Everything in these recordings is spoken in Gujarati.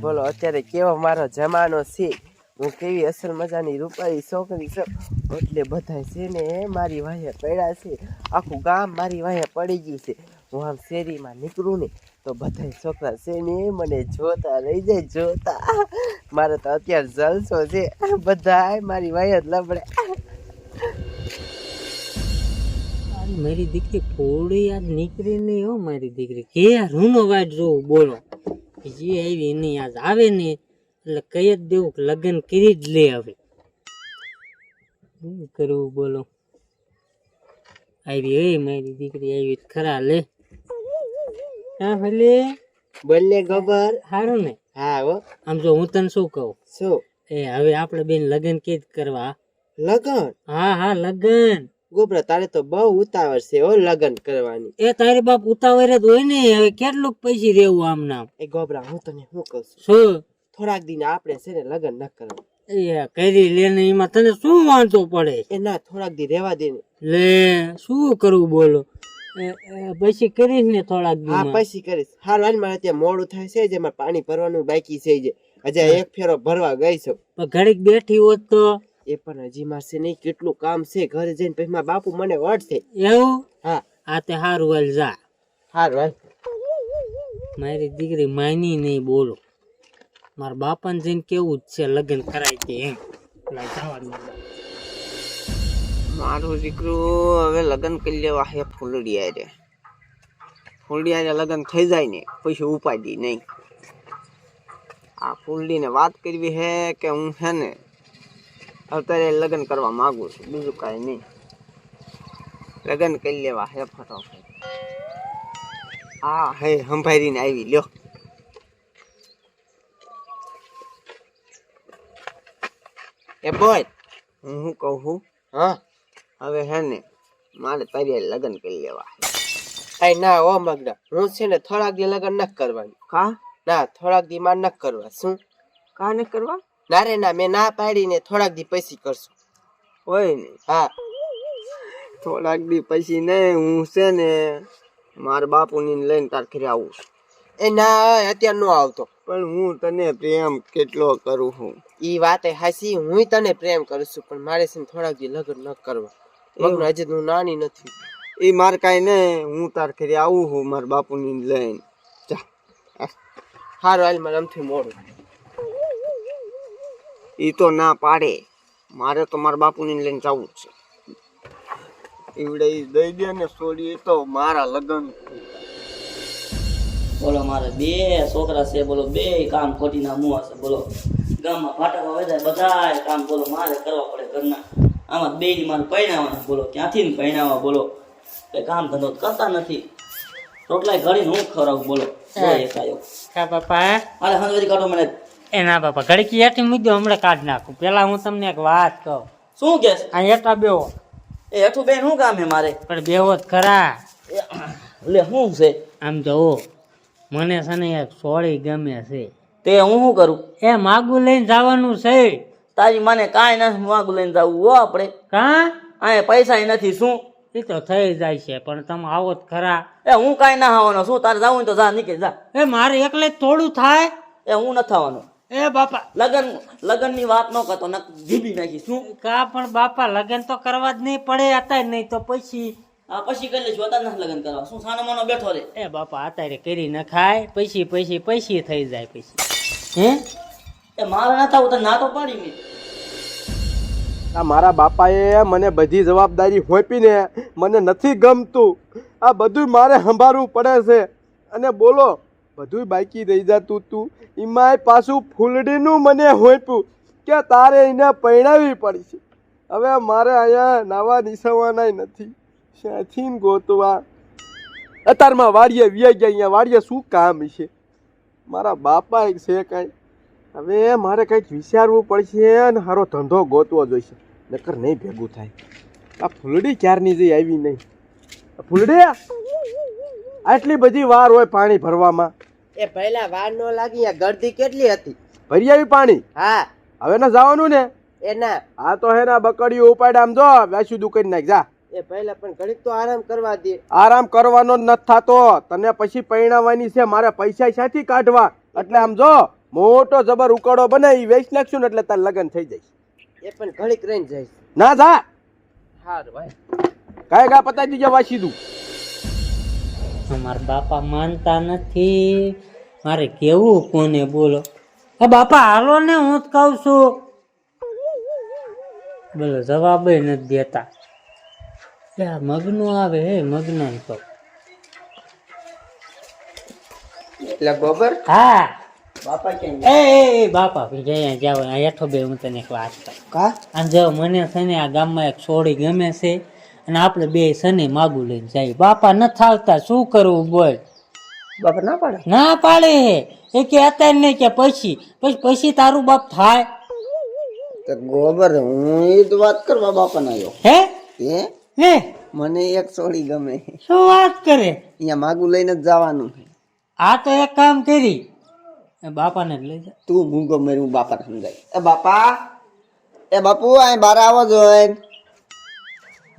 બોલો, અત્યારે કેવો મારો જમાનો છે? હું કેવી અસલ મજાની રૂપાળી છોકરી છું. એટલે બધાય છે ને, મારી વાહે પડ્યા છે. આખું ગામ મારી વાહે પડી ગયું છે. હું આમ શેરીમાં નીકળું ને, તો બધાય છોકરા છે ને, મને જોતા રહી જાય, જોતા. મારે તો અત્યારે જલસો છે. બધાય મારી વાહે જ લબડે. મારી દીકરી ફોડી યાર નીકળી નહીં હો, મારી દીકરી. કે રૂનો વાટ જોઉં, બોલો. જે આવી નહીં આજ આવે ને એટલે કઈ જ દેવું કે લગ્ન કરી જ લે હવે. શું કરવું બોલો? આવી હોય મારી દીકરી આવી ખરા લે. હા ભલે. બોલે ગબર સારું ને. હા હો. આમ જો હું તને શું કહું? શું? એ હવે આપણે બેન લગ્ન કે જ કરવા. લગન? હા હા લગ્ન. ગોબરા તારે તો બહુ ઉતાવળ છે ઓ લગન કરવાની. એ તારી બાપ ઉતાવળ જ હોય ને હવે કેટલુંક પૈસી રહેવું આમ નામ. એ ગોબરા હું તને શું કહું છું? શું? થોડાક દિન આપણે છે ને લગન ન કરવા એ કરી લે ને એમાં તને શું વાંધો પડે? એ ના થોડાક દી રહેવા દે ને. લે શું કરવું બોલો? પછી કરીશ ને થોડાક હા દી પછી કરીશ. હાલ હાલ મારે ત્યાં મોડું થાય છે જેમાં પાણી ભરવાનું બાકી છે જે. હજી એક ફેરો ભરવા ગઈ છું. ઘડીક બેઠી હોત તો એ પણ હજી મારશે નહીં કેટલું કામ છે? ઘરે જઈને પછી મારા બાપુ મને વળશે એવું? હા. આ તે હારું હાલ જા. હારું હાલ. મારી દીકરી માની નહીં બોલો. મારા બાપાને જઈને કેવું જ છે લગ્ન કરાય તે એમ. મારો દીકરો. હવે લગ્ન કરી લેવા હે ફૂલડિયા રે. ફૂલડિયા લગ્ન થઈ જાય ને પછી ઉપાડી નહીં. આ ફૂલડીને વાત કરવી હે કે હું છે ને અત્યારે લગ્ન કરવા માંગુ છું બીજું કાંઈ નહીં. લગ્ન કરી લેવા હે ફટાફટ આ હે સંભાળીને આવી લ્યો. એ બોય હું શું કહું છું? હા. હવે હે ને મારે તારી લગ્ન કરી લેવા. આય ના ઓ મગડા હું છે ને થોડાક દી લગ્ન ન કરવાનું. કા? ના થોડાક દી માં ન કરવા શું? કા ન કરવા? ના રે ના મેં ના પાડીને થોડાક દી પછી કરશું. હોય ને હા. થોડાક દી પછી નહીં હું છે ને મારા બાપુની લઈને તાર ઘરે આવું છું. એ ના અત્યારે નો આવતો. પણ હું તને પ્રેમ કેટલો કરું છું. ઈ વાત હાસી હું તને પ્રેમ કરું છું પણ મારે છે થોડાક દી લગ્ન ન કરવા. મગનો હજી હું નાની નથી. એ માર કાંઈ ને હું તાર ઘરે આવું છું મારા બાપુની લઈને. જા. હારું હાલ મારે આમથી મોડું. એ તો ના પાડે. મારે તો મારા બાપુને લઈને જવું જ છે. ઈવડે દઈ દે ને છોડી તો મારા લગ્ન. બોલો મારે બે છોકરા છે બોલો બે કામ ખોટીના મુવા હશે બોલો. ગામમાં ફાટકો વેચાય બધા કામ બોલો મારે કરવા પડે ઘરના. આમાં બે ની મારે પહેણાવવાના બોલો. ક્યાંથી ને પહેણાવવા બોલો. કઈ કામ ધંધો કરતા નથી. રોટલા ઘડીને હું ખવડાવું બોલો. કા બાપા હાલે હંજવારી કાઢો મને. એ ના બાપા ઘડકી હેઠી મૂક્યો હમણાં કાઢ નાખું. પેલા હું તમને એક વાત કહું. શું કે આ હેઠા બેવો એ હેઠું બેન શું કામ હે મારે? પણ બેવો જ ખરા. એટલે લે શું છે? આમ જોવો મને છે ને એક સોળી ગમે છે. તે હું શું કરું? એ માગું લઈને જવાનું છે. તારી મને કાંઈ નથી માગું લઈને જવું હો આપણે. હા અહીંયા પૈસા નથી શું? એ તો થઈ જાય છે પણ તમે આવો જ ખરા. એ હું કાંઈ ના આવવાનો શું તારે જવું તો જા નીકળી જા. એ મારે એકલે થોડું થાય? એ હું નથી આવવાનો. એ બાપા. લગન લગનની વાત ન કરતો ન જીબી નાખી. શું? કા પણ બાપા લગન તો કરવા જ નહીં પડે અત્યારે નહીં તો પછી. આ પછી કરી લઈશું અત્યારે નથી લગન કરવા. શું સાનો માનો બેઠો રે? એ બાપા અત્યારે કરી ન ખાય પૈસી પૈસી પૈસી થઈ જાય પછી. હે? એ મારા ના થવું તો ના તો પાડી મેં. આ મારા બાપાએ મને બધી જવાબદારી હોપીને મને નથી ગમતું. આ બધું મારે સંભાળવું પડે છે. અને બોલો બધું બાકી રહી જતું તું. એમાંય પાછું ફૂલડીનું મને હોપ્યું કે તારે એને પરણાવી પડશે. હવે મારે અહીંયા નાવા નિસવાના નથી. ક્યાંથી ને ગોતવા? અત્યારમાં વાડીએ વ્યાઈ ગયા, અહીંયા વાડીએ શું કામ છે? મારા બાપા એક છે કાંઈ. હવે મારે કંઈક વિચારવું પડશે અને સારો ધંધો ગોતવો જોઈશે. નકર નહીં ભેગું થાય. આ ફૂલડી ક્યારની જઈ આવી નહીં? ફૂલડી? આટલી બધી વાર હોય પાણી ભરવામાં. એ પહેલા વાર નો લાગી આ ગરદી કેટલી હતી? ભરી આવી પાણી? હા. હવે ના જવાનું ને? એ ના. આ તો હે ના બકડીઓ ઉપાડ આમ જો વેસુ દુકાન નાખ જા. એ પહેલા પણ ઘડીક તો આરામ કરવા દે. આરામ કરવાનો જ નથી થતો. તને પછી પરણાવવાની છે મારે પૈસા ક્યાંથી કાઢવા. એટલે આમ જો મોટો જબર ઉકાળો બનાવી વેચ નાખશું ને એટલે તાર લગ્ન થઈ જાય એ પણ ઘડીક રહીને જઈશ. ના જા. સારું ભાઈ કાય ગા પતાવી દીધા વાસી દઉં અમારા બાપા માનતા નથી. મારે કેવું કોને બોલો? હા બાપા હાલો ને હું જ કહું છું. બોલો જવાબ નથી દેતા. મગનો આવે હે મગ્ન તો. એટલે ગોબર હા. બાપા ક્યાં એ એ, બાપા અહીંયા હેઠો બે હું તને એક વાત કહું. કા? જો મને છે ને આ ગામમાં એક છોડી ગમે છે અને આપણે બે શનિ માગું લઈને જાય. બાપા ન થાલતા શું કરવું બોલ? બાપા ના પાડે? ના પાડે. એ કે અત્યારે નહીં કે પછી. પછી પછી તારું બાપ થાય. તો ગોબર હું એ જ વાત કરવા બાપા ના આવ્યો હે? હે? હે? મને એક છોડી ગમે. શું વાત કરે? અહીંયા માગું લઈને જ જવાનું આ તો એક કામ કરી. એ બાપાને લઈ જા. તું મૂંગો મેરું બાપાને સમજાય. એ બાપા એ બાપુ અહીં બહાર આવો જોઈ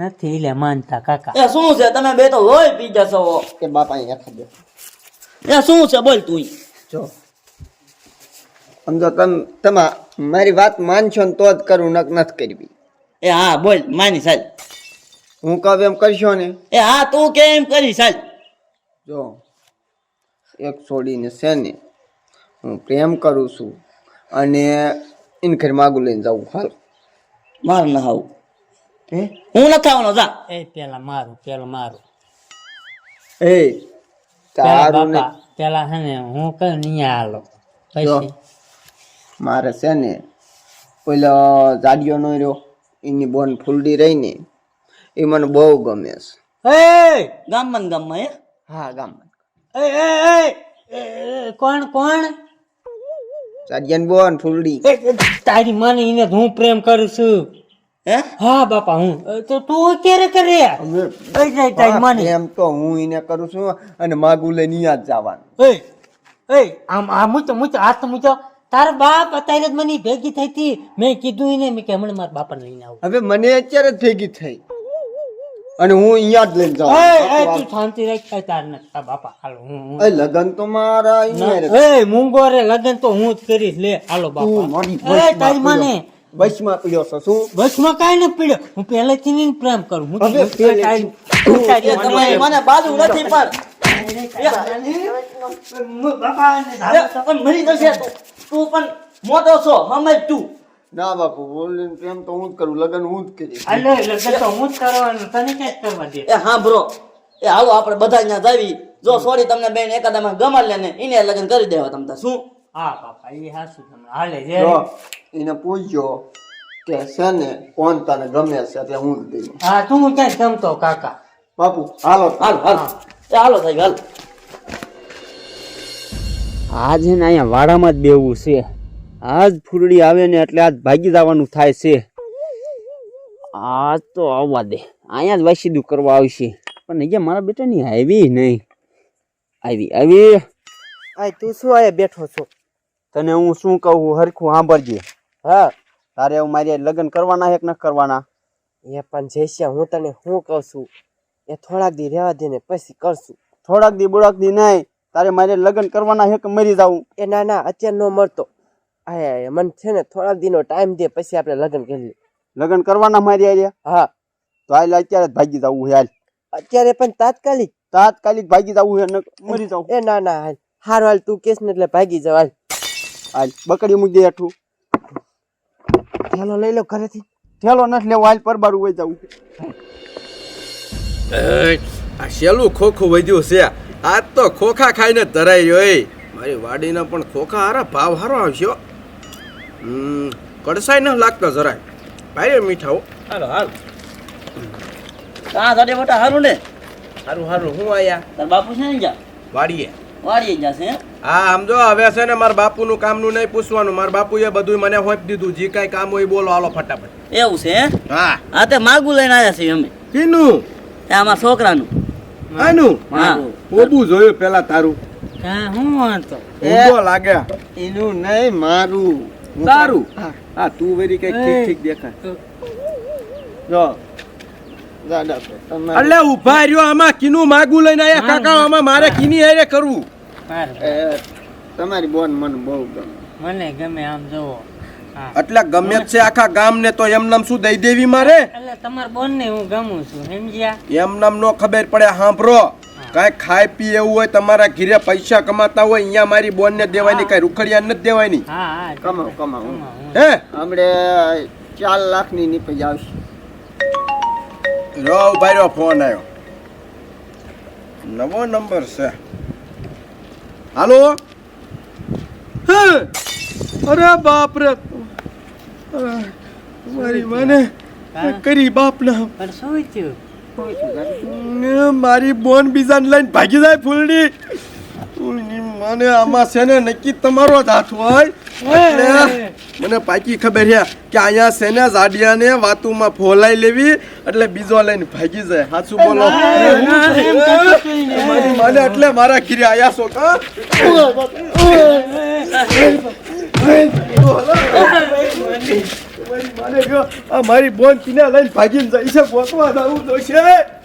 નથી લે માનતા કાકા. એ શું છે? તમે બે તો લોહી પી જશો. કે બાપા અહીંયા ખાજો એ શું છે? બોલ તું જો. સમજો તમે તમે મારી વાત માનશો ને તો જ કરું નક નથી કરવી. એ હા બોલ માની સાલ હું કહું એમ કરશો ને? એ હા તું કેમ કરી સાલ જો એક છોડીને છે ને હું પ્રેમ કરું છું અને ઇન ઘર માગું લઈને જાઉં હાલ. માર ના આવું હે હું નથી આવવાનો જા એ પેલા મારું પેલા મારું એ તારું ને પેલા છે ને હું કઈ નહીં હાલો પછી મારે છે ને પેલો જાડિયો નો રહ્યો એની બોન ફૂલડી રહી ને એ મને બહુ ગમે છે એ ગામમાં ને ગામમાં એ હા ગામમાં એ એ એ, કોણ કોણ જાડિયાની બોન ફૂલડી તારી મને એને હું પ્રેમ કરું છું હે? બાપા હું. તો તું ક્યારે કરે? એમ તો હું એને કરું છું અને માગું લઈને જ જવાનું. એ એ આમ આ મૂચો મૂચો હાથ મૂચો તારા બાપ અત્યારે જ મને ભેગી થઈ હતી. મેં કીધું એને મેં કે હમણાં મારા બાપાને લઈને આવું. હવે મને અત્યારે જ ભેગી થઈ. અને હું અહીંયા જ લઈને જાઉં. તું શાંતિ રાખ તાર ને તારા બાપા હાલો હું એ લગન તો મારા. એ મૂંગો રે લગન તો હું જ કરીશ. લે હાલો બાપા. એ તારી મને પડ્યો. પીડ્યો છો. શું? બસમાં કાંઈ ન પીડ્યો. હું પહેલેથી નહીં પ્રેમ કરું. હું હવે તમારી મને- બાજુ નથી પણ. બાપા મરી જશે તું. તું પણ મોટો છો તું. ના બાપુ પ્રેમ તો હું જ કરું. લગન હું જ કરી હાલો લગન તો હું જ કરવાનું. તને ક્યાં કરવા દે? એ હા બ્રો એ હાલો આપણે બધા ત્યાં જાવી. જો સોરી તમને બેન એકાદામાં ગમાડ લે ને એને લગ્ન કરી દેવા તમ શું? હા બાપા એ હાસુ તમને હાલે જે જો એને પૂછજો કે છે ને કોણ તને ગમે છે એટલે હું જ દઈશ. હા તું ક્યાં ગમતો કાકા? બાપુ હાલો હાલ હાલ. એ હાલો સાહેબ હાલ. આજે ને અહીંયા વાડામાં જ બેવું છે. આજ ફૂરડી આવે ને એટલે આજ ભાગી જવાનું થાય છે. આજ તો આવવા દે. અહીંયા જ વાસીદું કરવા આવશે પણ અહીંયા મારા બેટાની આવી નહીં. આવી આવી. આ તું શું આયા બેઠો છો? તને હું શું કહું હરખું સાંભળજે. હા? તારે હવે મારી લગ્ન કરવાના એક ન કરવાના? એ પણ જયશ્યા હું તને શું કહું છું? એ થોડાક દી રહેવા દે ને પછી કરશું. થોડાક દી બોડાક દી નહીં. તારે મારે લગ્ન કરવાના છે કે મરી જાવું? એ ના ના અત્યારે ન મળતો આય મને છે ને થોડાક દીનો ટાઈમ દે પછી આપણે લગ્ન કરી લગ્ન કરવાના મારી હારે? હા. તો હાલ અત્યારે જ ભાગી જવું છે હાલ. અત્યારે પણ તાત્કાલિક? તાત્કાલિક ભાગી જવું છે મરી જાઉં એ ના ના હાલ. હાર હાલ તું કેસ ને એટલે ભાગી જાવ હાલ હાલ બકડી મૂકી દે હેઠું. થેલો લઈ લો ઘરેથી. થેલો નથી લેવો હાલ પરબારું વહી જવું. આ શેલું ખોખું વધ્યું છે. આજ તો ખોખા ખાઈને તરાઈ ધરાઈ એ મારી વાડીના પણ ખોખા હારા ભાવ હારો આવશ્યો હમ કડસાઈ ન લાગતો જરાય. ભાઈ મીઠાઓ હો. હાલો હાલ. કાં સાથે મોટા હારું ને? સારું હારું હું આયા? તાર બાપુ છે ને જા વાડીએ. વાળી જશે હા? આમ જો હવે છે ને મારા બાપુનું કામનું નહીં પૂછવાનું. મારા બાપુએ બધું મને હોપ દીધું. જે કાંઈ કામ હોય એ બોલો હાલો ફટાફટ. એવું છે હે? હા. તે માગું લઈને આવ્યા છીએ અમે. કીનું? એ અમારા છોકરાનું. આનું? હા. ઓબું જોયું પેલા તારું? હા હું વાંધો? ઊંધો લાગે એનું નહીં મારું. તારું? હા. તું વેરી કઈ ઠીક ઠીક દેખાય. જો. એટલે ઊભા રહ્યો આમાં. કીનું માગું લઈને આયા? કાકા આમાં મારે કીની હારે કરવું? તમારી બોન મને બહુ ગમે. મને ગમે આમ જોવો. એટલે ગમે છે આખા ગામને તો એમ નામ શું દઈ દેવી મારે? એટલે તમાર બોન ને હું ગમું છું સમજ્યા? એમ નામ નો ખબર પડે સાંભળો. કાંઈ ખાઈ પી એવું હોય તમારા ઘીરે પૈસા કમાતા હોય અહીંયા મારી બોન ને દેવાની કઈ રૂખડિયા નથી દેવાની. હા હા. કમાવ કમાવ. હે? હમણે ચાર લાખની નીપજ આવશે. રો ભાઈ રો ફોન આવ્યો નવો નંબર છે. હાલો? હે? અરે બાપ રે. મારી મને કરી બાપ ના. શું થયું? મારી બોન બીજાને લઈને ભાગી જાય ફૂલડી. મને આમાં છે ને નક્કી તમારો જ હાથ હોય. મને પાકી ખબર છે કે અહીંયા છે ને જાડિયાને વાતુમાં ફોલાઈ લેવી એટલે બીજો લઈને ભાગી જાય. સાચું બોલો? મને એટલે મારા ઘીરે આયા છો મારી બોન કિના લઈને ભાગીને જાય છે પોતવા જવું તો છે